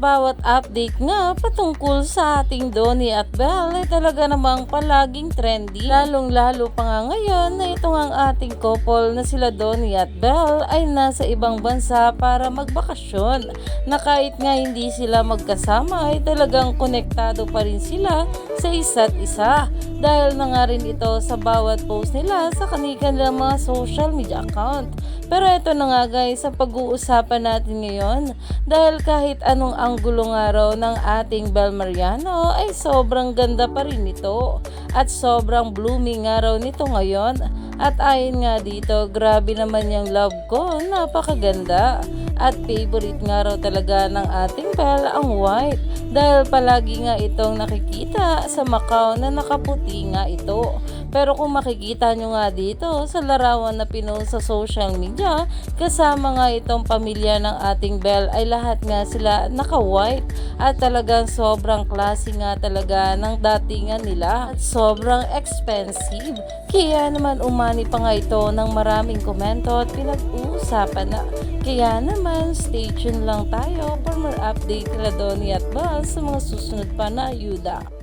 Bawat update nga patungkol sa ating Donnie at Belle ay talaga namang palaging trendy. Lalong lalo pa nga ngayon na ito ang ating couple na sila Donnie at Belle ay nasa ibang bansa para magbakasyon. Na kahit nga hindi sila magkasama ay talagang konektado pa rin sila sa isa't isa. Dahil na nga rin ito sa bawat post nila sa kanilang mga social media account. Pero ito na nga guys, sa pag-uusapan natin ngayon, dahil kahit anong anggulo nga raw ng ating Bel Mariano ay sobrang ganda pa rin ito at sobrang blooming nga raw nito ngayon. At ayon nga dito, grabe naman yung love ko, napakaganda. At favorite nga raw talaga ng ating Bel ang white dahil palagi nga itong nakikita sa Macau na nakaputi nga ito. Pero kung makikita nyo nga dito sa larawan na pinost sa social media, kasama nga itong pamilya ng ating Belle ay lahat nga sila naka-white at talagang sobrang klase nga talaga ng datingan nila at sobrang expensive. Kaya naman umani pa nga ito ng maraming komento at pinag-uusapan na. Kaya naman stay tuned lang tayo for more update kila Donnie at Belle sa mga susunod pa na ayuda.